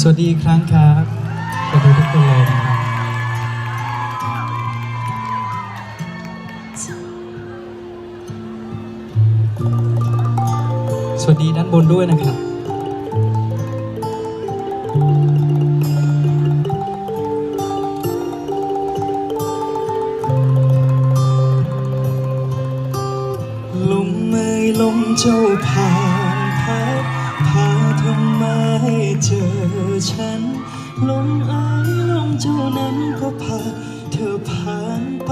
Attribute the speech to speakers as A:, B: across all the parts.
A: สวัสดีอีกครั้งครับสวัสดีทุกคนเลยนะครับ สวัสดีด้านบนด้วยนะครับ ลมเอ่ยลมเจ้าผ่านพัดพาเธอมาให้เจอ ฉันลมอ่ยลมเจ้านั้นก็พาเธอผ่านไป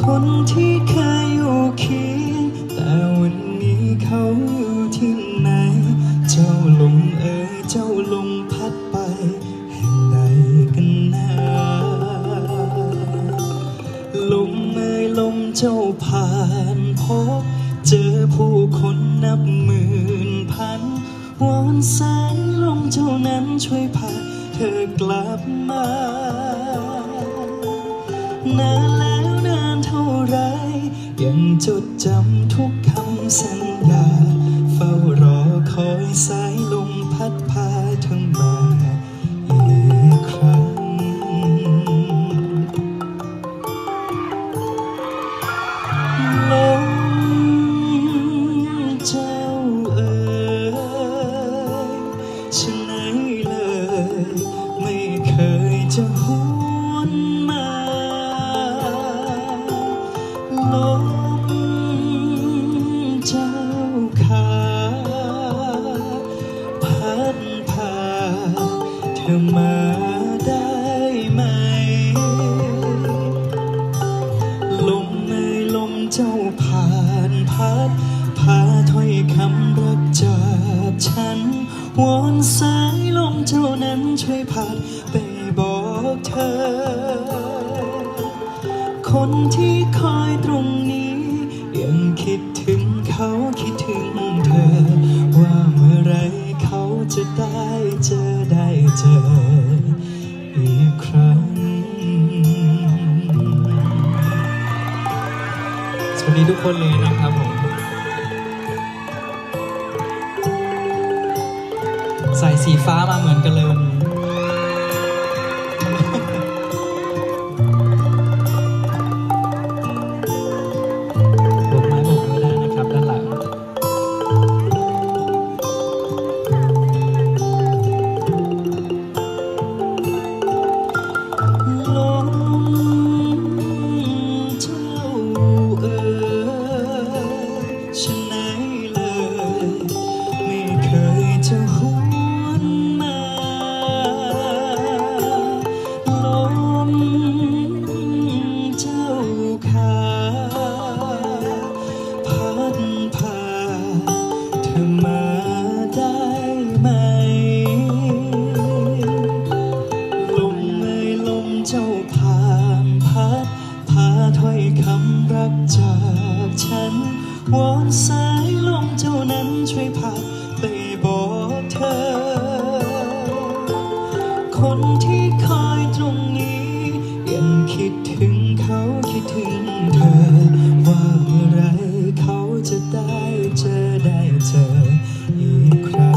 A: คนที่เคยอยู่เคียงแต่วันนี้เขาอยู่ที่ไหน เจ้าลมเอ่ยเจ้าลมพัดไปแห่งใดกันนะลมเอ่ยลมเจ้าผ่านพบเจอผู้คนนับหมื่นพัน วอนสายลมเจ้านั้นช่วยพาเธอกลับมานานแล้วนานเท่าไร ยังจดจำทุกคำสัญญา เฝ้ารอคอยสาย ฉันไหนเลย ไม่เคยจะหวนมาลมเจ้าขาพัดพาเธอมาได้ไหม ลมเอ่ยลมเจ้าผ่านพัดพาถ้อยคำรักจา วอนสายลมเจ้านั้นช่วยพัดไปบอกเธอ คนที่คอยตรงนี้ ยังคิดถึงเขาคิดถึงเธอ ว่าเมื่อไรเขาจะได้เจอได้เจออีกครั้ง สวัสดีทุกคนเลยนะครับผม ใส่สีฟ้ามาเหมือนกันเลยวันนี้ สายลมเท่านั้นช่วยพาไปบอกเธอ คนที่คอยตรงนี้ ยังคิดถึงเขาคิดถึงเธอ ว่าเมื่อไรเขาจะได้เจอได้เจออีกครั้ง